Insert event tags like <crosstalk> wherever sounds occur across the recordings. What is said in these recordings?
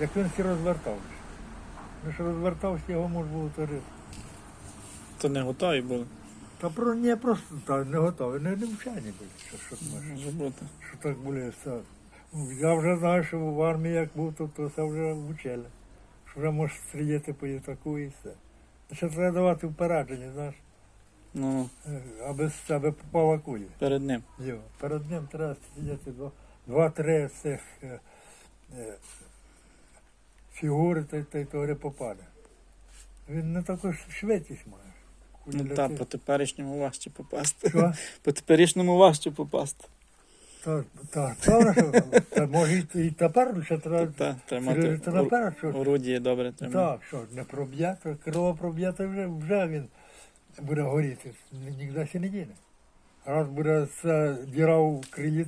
Як він всі розвертався. Він ж розвертався, його можна було творити. То не готові були. Та про не просто так не готові, не, не вчені були, що, що, можеш, що так були все. Ну, Я вже знаю, що в армії як був, то, то це вже вчили. Що вже можеш стріляти по літаку і все. Ще треба давати впередження, знаєш, Ну, е, аби з тебе попала куля. перед ним. Йо, перед ним треба сидіти два- два-три цих е, е, фігури, та, та й того попаде. Він не також швидкість має. Ну летить. так, по теперішньому важче попасти. Що? По теперішньому важче попасти. Та може і, тепер ще треба. Та, треба Серйозно, мати то наперед, що орудіє добре тримати. так, що не проб'є, то крило проб'є, вже, вже він буде горіти. Ні- Ніде ще не діне. Раз буде ця діра в крилі,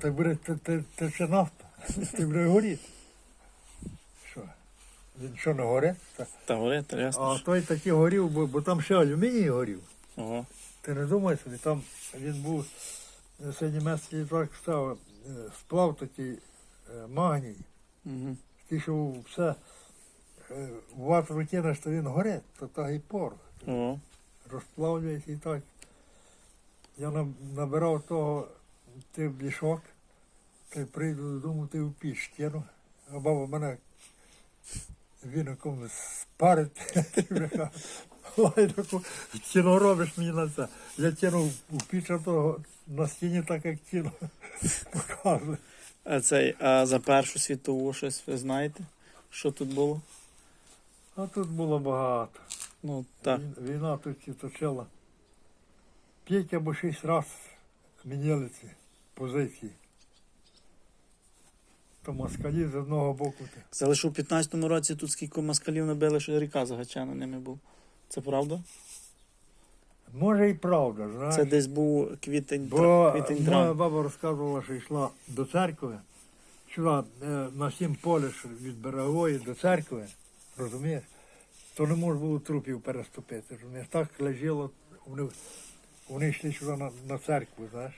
то, буде те- те- тече нафта, <laughs> ти буде горіти. Що? Він що не горить? Та- Та горе, та ясно. А той таки горів, бо, бо там ще алюміній горів. Ого. Ти не думай собі, там він був, це німецький так став, е, сплав такий е, магній, Угу. ті, що все е, в ватру кинеш, то він горить, то так і порох. Ого. Розплавлюється і так. Я на- набирав того ти в мішок, ти прийду додому, ти в піч кину, а баба мене спарить, ти вже каже, <laughs> лайдаку, кіно робиш мені на це. Я кинув у піч, а того на стіні так як кіно <laughs> показує. А цей, а за Першу світову щось ви знаєте? Що тут було? А тут було багато. Ну так. Війна тут і точила. П'ять або шість разів міняли ці позиції. То москалі з одного боку. Це лише у 15-му році тут скільки москалів набили, що ріка загачана ними була. Це правда? Може і правда, знаєш. Це десь був квітень, Бо квітень моя баба розказувала, що йшла до церкви. Сюди е, на сім поле що від берегової до церкви, розумієш, то не можна було трупів переступити. Розумієш, так лежало, вони, вони йшли сюди на, на церкву, знаєш.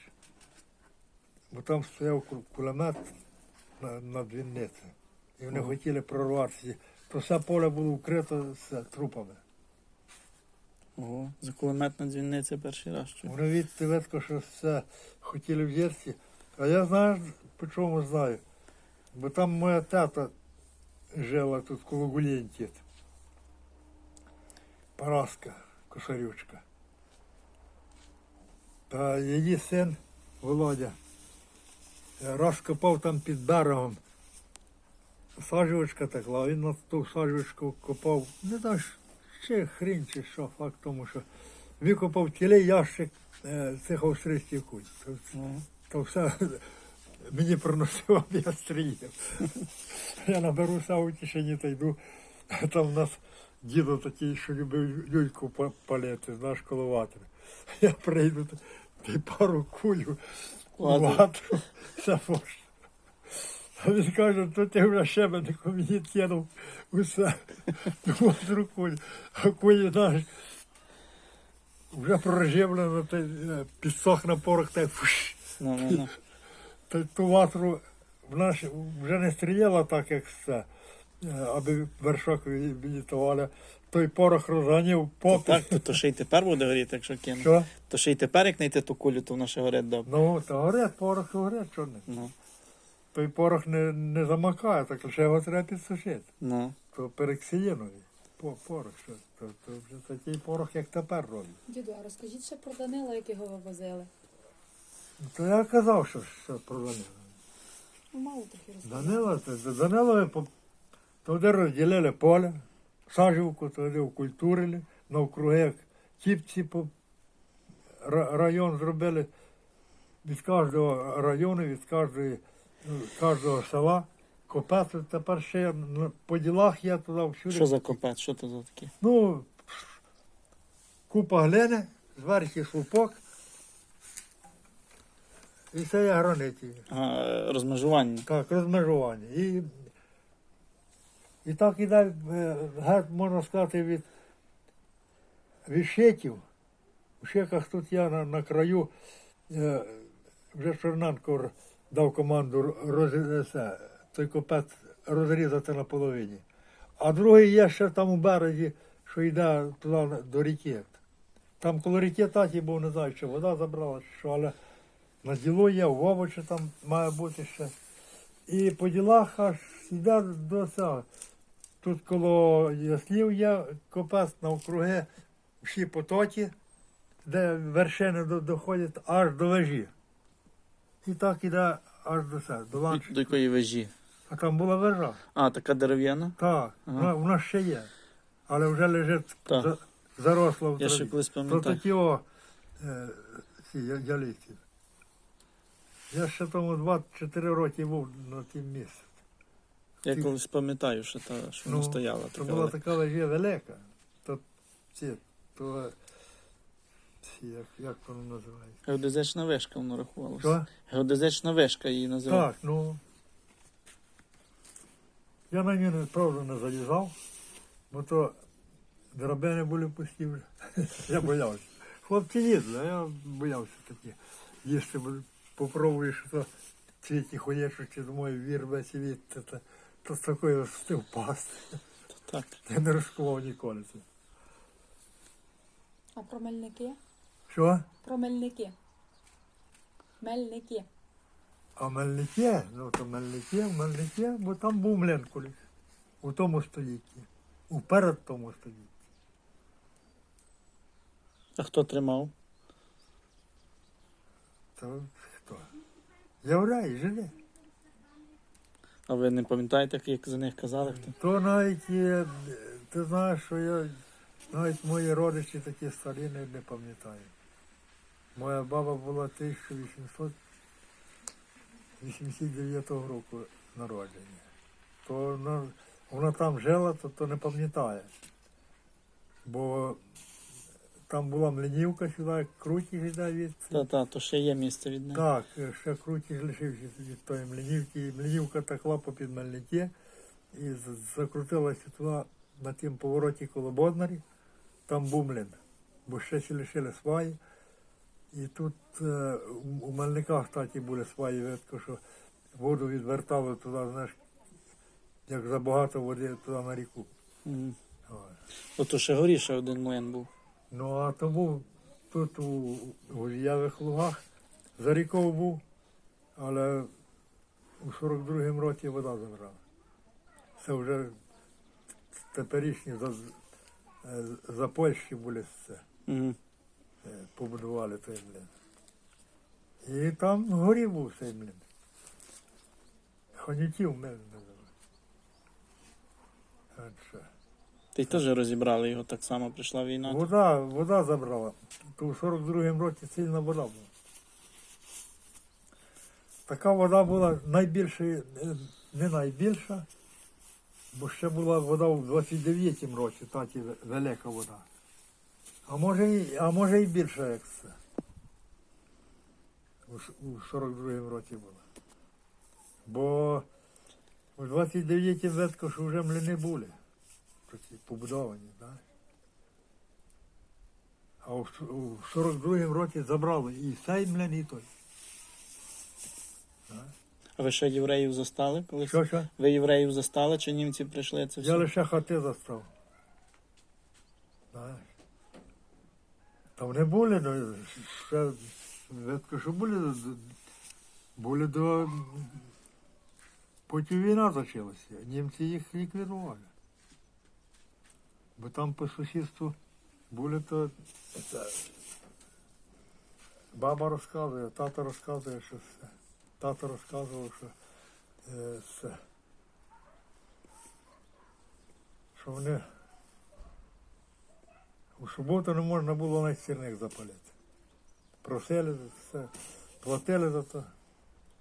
Бо там стояв ку- кулемет на, на дзвінниці. І вони хотіли прорватися. То все поле було вкрито з трупами. Ого, за кулеметна дзвінниця перший раз чую. Вони відти видко, що все хотіли взяти. А я знаю, по чому знаю. Бо там моя тата жила тут коло Гулєнтіт. Параска, кошарючка. Та її син Володя е, раз копав там під берегом. Саджувачка текла, а він на ту саджувачку копав, не знаю, ще хрінь чи що, факт тому, що викопав цілий ящик е, цих австрійських куль. То, то все <laughs> мені приносило, а я стріляв. <laughs> Я наберу сам тишині та йду. Там у нас дідо такий, що любив люльку па- палити, знаєш, коло ватри. <laughs> Я прийду, та й пару кулю у Ладно. ватру. Все можна. А він каже, то ти вже щебеннику мені кинув усе <laughs> ту ватру кулю. А кулі, знаєш, вже проживлено, й, е, підсох на порох, та фуш. Ну, ну, ну. Та ту ватру вона ж вже не стріляла так, як все, аби вершок відітували. Той порох розганів То попит. так, то, то ще й тепер буде горіти, якщо кинути. Що? То ще й тепер, як знайти ту кулю, то вона ще горить добре. Ну, то горить, порох горить, що не. Ну, Той порох не, не замакає, так лише його треба підсушити. ну. То перексієновий по- порох, що то, то вже такий порох, як тепер роблять. Діду, а розкажіть ще про Данила, як його вивозили. То я казав, що, що про Данила. Ну, мало трохи розказати. Данила, це за Данилове по- туди розділили поле, сажівку туди окультурили, навкруги як тіпці по район зробили від кожного району, від кожної, ну, кожного села. Копець тепер ще по ділах я туди всюди. Що за копець? Що то за таке? Ну, купа глини, зверху слупок. І це є границі. А, розмежування. Так, розмежування. І, і так іде, е, геть, можна сказати, від, від щитів. У щеках тут я на, на краю, е, вже Черненко дав команду роз, той копець розрізати на половині. А другий є ще там у березі, що йде туди до ріки. Там коло ріки таті був, не знаю, чи вода забрала, чи що, але на діло є, в овочі там має бути ще. І по ділах аж йде до цього. Тут коло яслів є копець навкруги, всі потоки, де вершини доходять аж до вежі. І так іде аж до себе, до ланчі. до якої вежі? А там була вежа. А, така дерев'яна? Так, Ага. вона, вона ще є. Але вже лежить Так. за, заросла в Я ще траві. колись То такі о, е, ці я- ялиці. Я ще тому 24 роки був на тім місці. Я ті- колись пам'ятаю, що, та, що вона Ну, стояла. Це Така була велика. така лежа велика. То ці, то ці, як, як воно називається? Геодезична вишка воно рахувалося. Що? Геодезична вишка її називали. Так, ну. Я на нього правда не залізав, бо то драбини були пусті вже. <laughs> Я боявся. Хлопці їздили, а я боявся такі. Їсти, бо попробуєш, то цвіті ходять, чи думаю, вірве світ, то, то, то з такою встиг впасти. Так. Я не рискував ніколи це. А про мельники? Що? Про мельники. Мельники. А Мельнике, ну то Мельнике, Мельнике, бо там був млин колись. У тому столітті. Уперед тому столітті. А хто тримав? То хто? Євреї жили. А ви не пам'ятаєте, як за них казали? Хто? То навіть ти знаєш, що я навіть мої родичі такі старі не, не пам'ятаю. Моя баба була 1889 року народження. То вона, вона там жила, то, то не пам'ятає. Бо там була млинівка сюди, круті жида від. Та-та, то ще є місце від них. Так, ще круті лишився від тої млинівки. І Млинівка текла по підмельнике і закрутилася туди на тім повороті коло Боднарі. Там був млин. Бо ще ще лишили сваї. І тут е, у- мельниках таті були сваї, видко, що воду відвертали туди, знаєш, як забагато води туди на ріку. Ой. Ото ще горіше один млин був. Ну а тому тут у, у лугах за рікою був, але у 42-му році вода забрала. Це вже теперішні за, е, за Польщі були це, Угу. е, побудували той млин. І там вгорі був цей млин. Хонятів млин називали. Ти теж розібрали його так само, прийшла війна. Вода, вода забрала. То у 42-му році сильна вода була. Така вода була найбільша, е, не найбільша, бо ще була вода у 29-му році, такі ве- велика вода. А може, і, а може і більша, як це. У, 42-му році була. Бо у 29-му ветко, що вже млини були такі побудовані, так? А у 42-му році забрали і цей і той. А ви ще євреїв застали колись? Що, що? Ви євреїв застали, чи німці прийшли це все? Я лише хати застав. Знаєш. Там не були, ну, ще, видко, що були, були до... Потім війна почалася, німці їх ліквідували. Бо там по сусідству були то... Це, баба розказує, тато розказує, що це. Тато розказував, що е, це. що вони у суботу не можна було навіть сірник запалити. Просили за це, платили за те,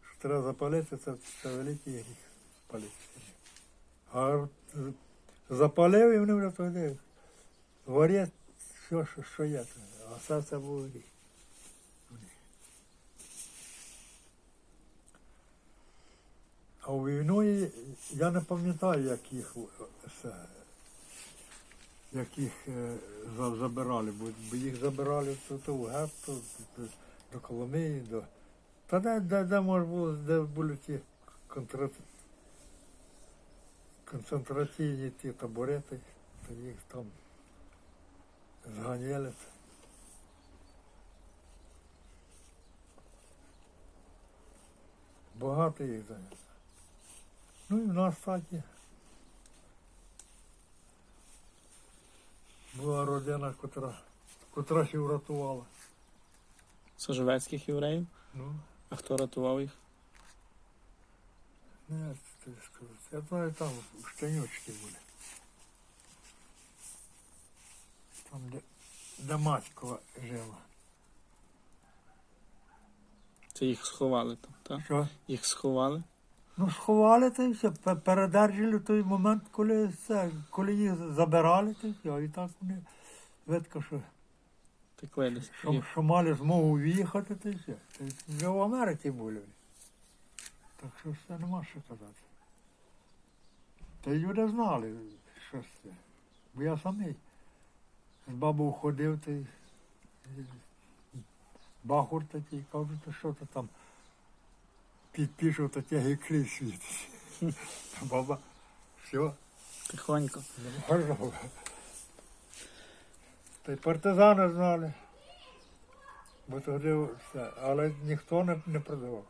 що треба запалити, це, це великий гріх сірник. А запалив і вони вже тоді варять все, що, що є. А все це було. А у війну я не пам'ятаю, як їх е, це, як їх е, забирали, бо, їх забирали то, то в гетто, до, до Коломиї, до. Та де, де, де може було, де були ті контра... концентраційні ті табурети, то їх там зганяли. Багато їх зайнято. Ну і в нас так є. Була родина, котра, котра ще врятувала. Сожовецьких євреїв. Ну, А хто рятував їх? не тобі сказати. Я знаю, там штанючки були. Там, де, де матькова жила. Це їх сховали там, так? Що? Їх сховали. Ну, сховали то і все, пе- передержали той момент, коли, це, коли їх забирали, то і все. І так вони видко, що, Текли десь. що, що мали змогу в'їхати, то і все. Й вже в Америці були. Так що це нема що казати. Та й люди знали, що це. Бо я самий з бабою ходив, то й бахур такий, кажу, то що ти там підпішов таке гіклі світить. Та баба, все, Тихонько. не. Та й партизани знали. Бо тоді все. Але ніхто не, не продавав.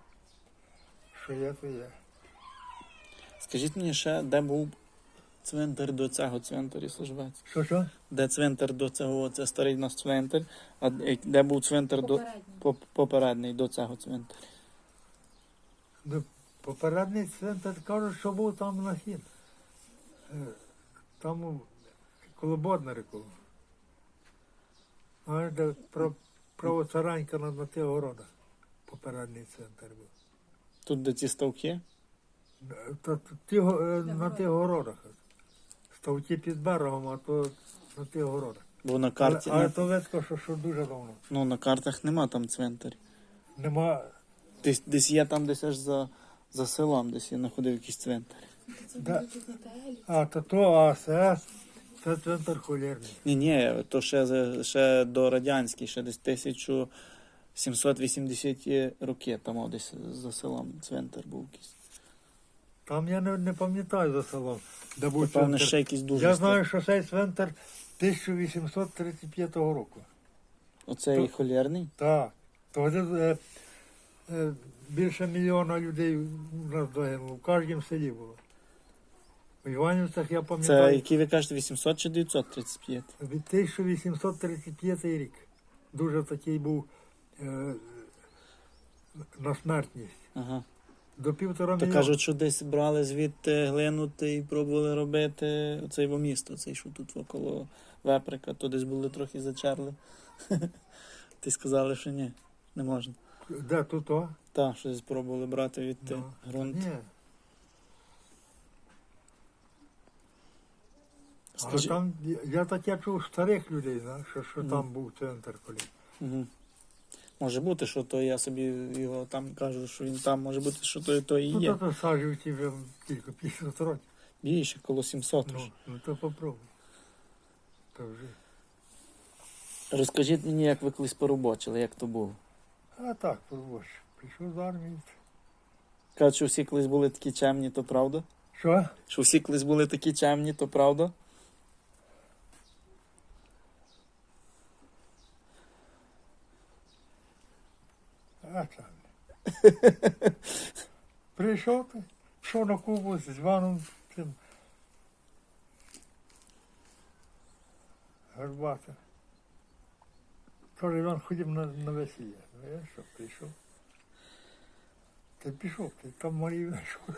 Що є, то є. Скажіть мені ще, де був цвинтар до цього цвинтарі Сожовець? Що що? Де цвинтар до цього, це старий наш цвинтар, а де- був цвинтар до Попередній. попередній до цього цвинтаря? Ну, попередній центр кажуть, що був там на хід. Е, Там у- коло Боднарику. А де про, правоцаранька на, на тих городах. Попередній центр був. Тут де ці ставки? Та, ті, е, на тих городах. Ставки під берегом, а то на тих городах. Бо на карті, але на- то видко, що, що дуже давно. ну на картах нема там цвинтарів. Нема. Десь, десь є там, десь аж за, за селом, десь я знаходив якийсь цвинтар. Да. А, то то АСС, це центр холірний. Ні, ні, то ще, ще до радянський, ще десь 1780 роки, там о, десь за селом цвинтар був якийсь. Там я не, не пам'ятаю за селом, де був Певно, центр. ще якийсь дуже. Я знаю, що цей центр 1835 року. Оцей то- холєрний. Так. Тоді е, е, більше мільйона людей у нас загинуло. В кожному селі було. В Іванівцях я Це пам'ятаю який ви кажете, 800 чи 935? від 1835 рік. Дуже такий був е, на смертність. Ага. До півтора То мільйона. кажуть, що десь брали звідти глинути і пробували робити оцей во місто, цей, що тут около Веприка, то десь були трохи зачерли. <laughs> Ти сказали, що ні, не можна. Де тут о? Так, щось спробували брати від Ну, ґрунт. Ні. Але Скажи... там я- таке чув старих людей, що, що Мгм. там був центр колись. Угу. Може бути, що то я собі його там кажу, що він там, може бути, що то і то і Ну, є. то, то саджують вже тільки 50 років. Більше, коло 700 Ну, ну то попробуй. То вже. Розкажіть мені, як ви колись поробочили, як то було. А так, пробуєш. Прийшов з армії. Кажуть, що всі колись були такі чемні, то правда? Що? Що всі колись були такі чемні, то правда? А там. <laughs> Прийшов ти, пішов на Кубу з Іваном цим. Гарбата. Каже, Іван, ходім на, на весілля. Ну я що, прийшов. Ти пішов, ти там Марію знайшов. <laughs>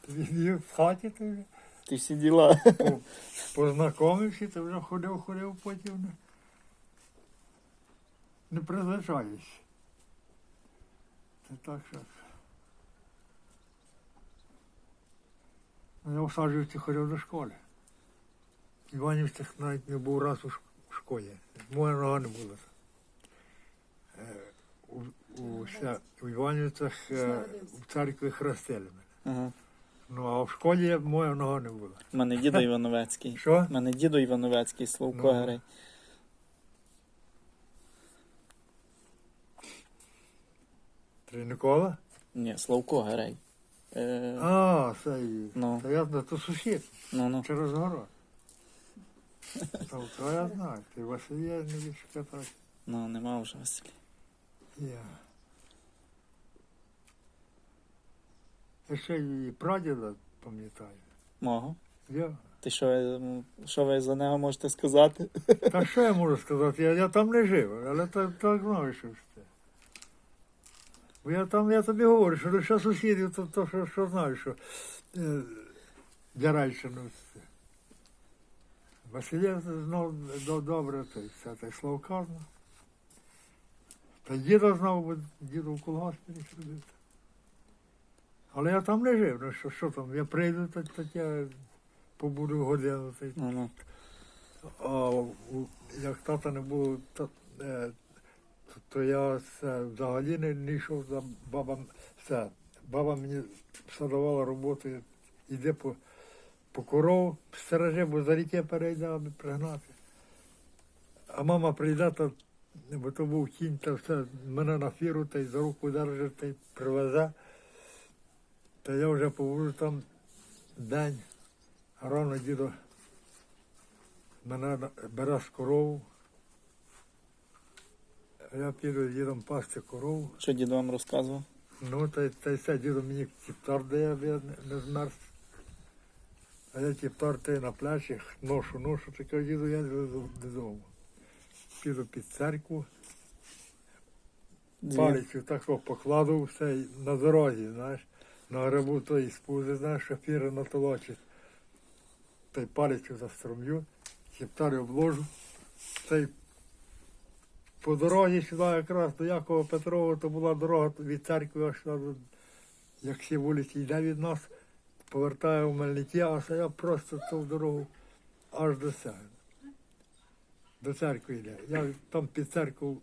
Ти є в хаті, ти вже Ті всі діла. по- познайомився, ти вже ходив, ходив, потім не, не призвичаєшся. Це так що. Ну, Я в Саджівці ходив до школи. В Іванівцях навіть не був раз у школі. Моя нога не була. Е, У, у, ся- у Іванівцях е, в церкві хрестили мене. Ага. Ну, а в школі моя нога не була. У мене дідо Івановецький. Що? У мене дідо Івановецький, Славко Ну. Герей. Три Никола? Ні, Славко Герей. Е, А, це, Ну. це ясно, то сусід ну, ну. через город. То я знаю, ти Василія не вішка так. Ну, нема вже Василь. Я. Я ще її прадіда пам'ятаю. Мого. Я. Ти що, що ви за нього можете сказати? Та що я можу сказати? Я, я там не жив, але так, так знаю, що це. Бо я там, я тобі говорю, що лише сусідів, то, то що, що знаю, що е, для Райчину. це. Василя знав до- добре, то все те Славка знав. Та діда знав, бо діду в колгоспі робив. Але я там не жив, ну що, що там, я прийду, то, то я побуду годину. Й Ну, ну. а у- як тата не було, то, е, то, я це, взагалі не, не йшов за бабам. Це, баба мені все давала роботу, йде по, по корову, стереже, бо за ріки перейде, аби пригнати. А мама прийде, то, бо то був кінь, та все, мене на фіру, та й за руку держить, та й привезе. Та я вже побуду там день, рано дідо мене бере з корову. А Я піду з дідом пасти корову. Що дід вам розказував? Ну, та, й- та й все, дідо мені тіптар дає, аби я не, не змерз. А я тіптар те на плечі, ношу, ношу, та кажу, діду, я додому. Піду під церкву, палицю так о, покладу все на дорозі, знаєш, на грибу тої спузи, знаєш, шофіри на толочі. Та й палицю застромлю, тіптар обложу, та й по дорозі сюди якраз до Якова Петрова, то була дорога від церкви аж сюди, як всі вулиці йде від нас, повертає в Мельники, а я просто ту дорогу аж до себе. До церкви йде. Я там під церкву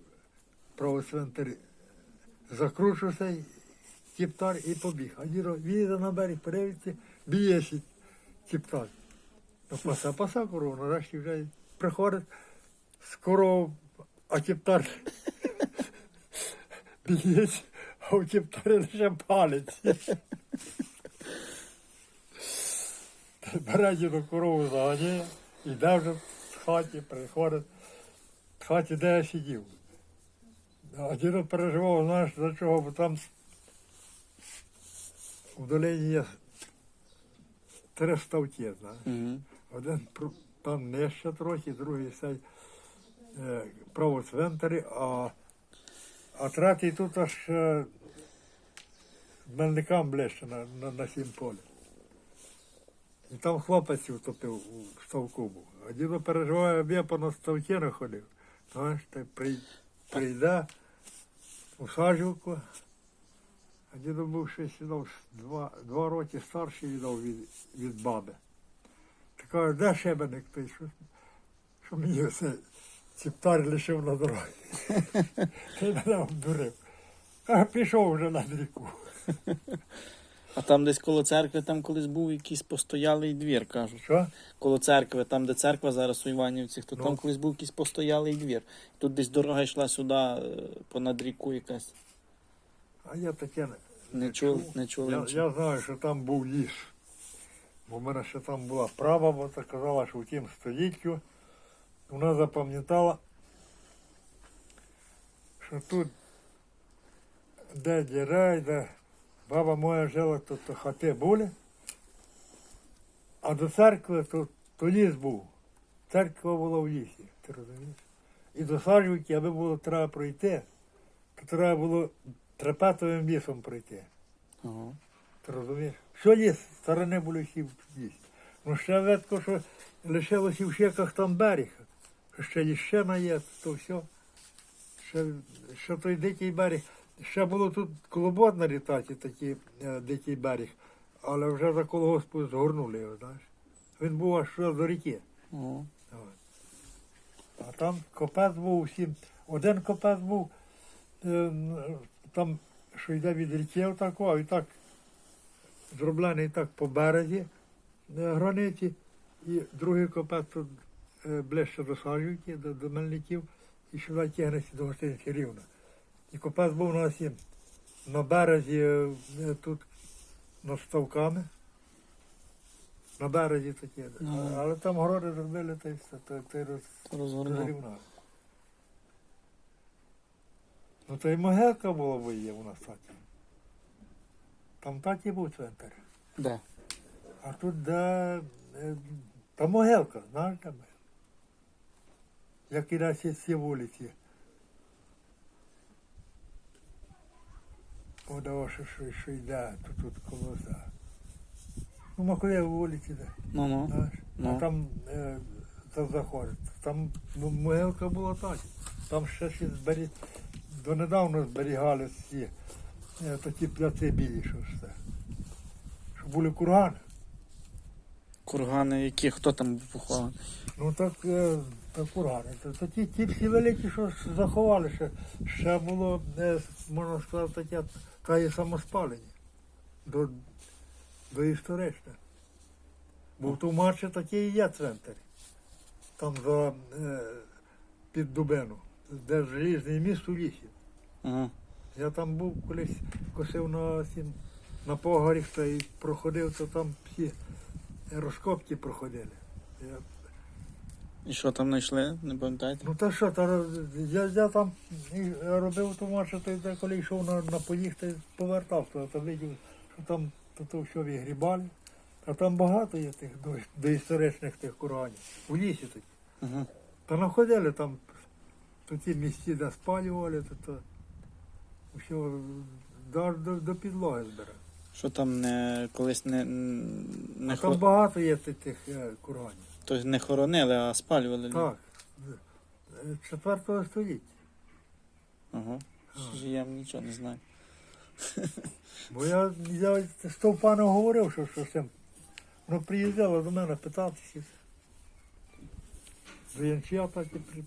правоцвинтарі закручу цей тіптар і побіг. А дідо віде на берег, перевідці, б'ється тіптар. Ну, паса, паса корову, нарешті вже приходить з коров, а тіптар б'ється, а у тіптарі лише палець. Бере дідо корову заганяє, йде вже з хаті, приходить. В хаті, де я сидів. А дідо переживав, знаєш, за чого, бо там в долині є три ставки, знаєш. Один там нижче трохи, другий цей е, право цвинтарі, а, а третій тут аж е, мельникам ближче на, на, на сім полі. І там хлопець утопив у ставку був. А дідо переживає, я по на ставки не ходив. Знаєш, при, прийде у саджівку. А дідо був щось віддав, два, два роки старший віддав від, від баби. Та каже, де шебеник той, що, що мені все цептар лишив на дорозі. <laughs> Й мене обдурив. Каже, пішов вже на ріку. А там десь коло церкви, там колись був якийсь постоялий двір, кажуть. Що? Коло церкви, там, де церква зараз у Іванівцях, то Ну. там колись був якийсь постоялий двір. Тут десь дорога йшла сюди е, понад ріку якась. А я таке не, Не чув, не чув. Я, нічого. я знаю, що там був ліс. Бо в мене ще там була права, бо та казала, що в тім століттю вона запам'ятала, що тут, де дірей, де баба моя жила, то, то хати були, а до церкви то, то ліс був. Церква була в лісі, ти розумієш? І до саджівки, аби було треба пройти, то треба було трепетовим лісом пройти. Ага. Ти розумієш? Що ліс, сторони були всі ліс. Ну ще видко, що лишилося в щеках там берег. Ще ліщина є, то все. Ще, ще той дикий берег. Ще було тут колобот на літаті, такий е, дикий берег, але вже за колгоспу згорнули його, знаєш. Він був аж сюди до ріки. Ага. А там копець був усім. Один копець був е, там, що йде від ріки отако, а і так зроблений так по березі е, границі, і другий копець тут ближче до Сажівки, до, до Мельників, і сюди тягнеться до гостиниці рівно. І копець був на сім. На березі е, е, тут над ставками. На березі таке. Ну. Але там городи зробили, та й все, то, й роз. Ну то й могилка була, бо є у нас таті. Там таті був цвинтар. Де? А тут де. е, Та могилка, знаєш там. Як і на ці ці вулиці. О, да, що, що, йде, тут, тут коло за. Ну, Макові вулиці, де, Ну ну. знаєш. Ну. А там е, за заходить. Там м- могилка була так. Там ще ще збері... донедавна зберігали ці е, такі пляци білі, що ж це. Що були кургани. Кургани які? Хто там був похований? Ну так, е, так кургани. То, то ті, ті всі великі, що ж заховали, ще, ще було, е, можна сказати, таке, та є самоспалення. До, до історичне. Бо в Тумачі такий і є цвинтар. Там за е, під Дубину, де желізний міст у лісі. Ага. Я там був колись косив на, сім, на погоріх та і проходив, то там всі розкопки проходили. Я І що там знайшли? Не пам'ятаєте? Ну та що, та, я, я там робив тому, що ти коли йшов на, на поїх, ти повертав, то, то видів, що там то, то все вигрібали. А там багато є тих до, доісторичних тих курганів. У лісі тут. Ага. Та знаходили там то ті місці, де спалювали, то, то все до, до, до підлоги збирали. Що там не колись не, не, А там хо... багато є тих, тих е, курганів. тобто не хоронили, а спалювали. люди? Так. Е, Четвертого століття. Ага. Що ж Я нічого не знаю. Бо я, я з Стовпаном говорив, що, що з цим. Ну, приїздила до мене питатися. До Янчія таті при,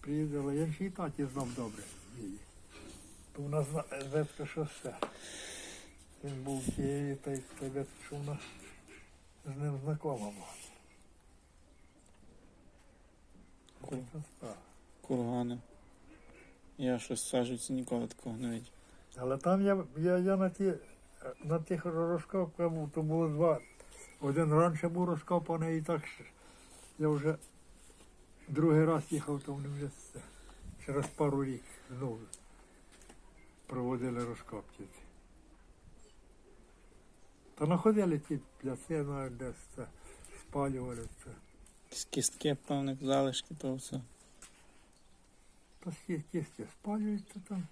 приїздила. Янчій таті знав добре її. То вона зна, ветка, що все. Він був в Києві, та й ветка, що з ним знакома була. Круто. Така справа. Кургани. Я щось сажуці ніколи такого не бачив. Але там я, я, я на, ті, на тих розкопках був, то було два. Один раніше був розкопаний і так ще- я вже другий раз їхав, то вони вже через пару рік знову проводили розкопки. Та знаходили ті пляци, навіть десь це, спалювали це. Якісь кістки, певних залишки, то все. Та ті кістки спалюють, то там,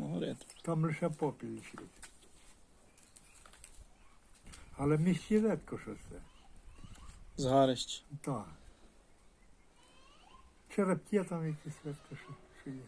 горить. там лише попіл лишить. Але місці редко що це. Згарищ. Так. Черепті там якісь редко що, що є.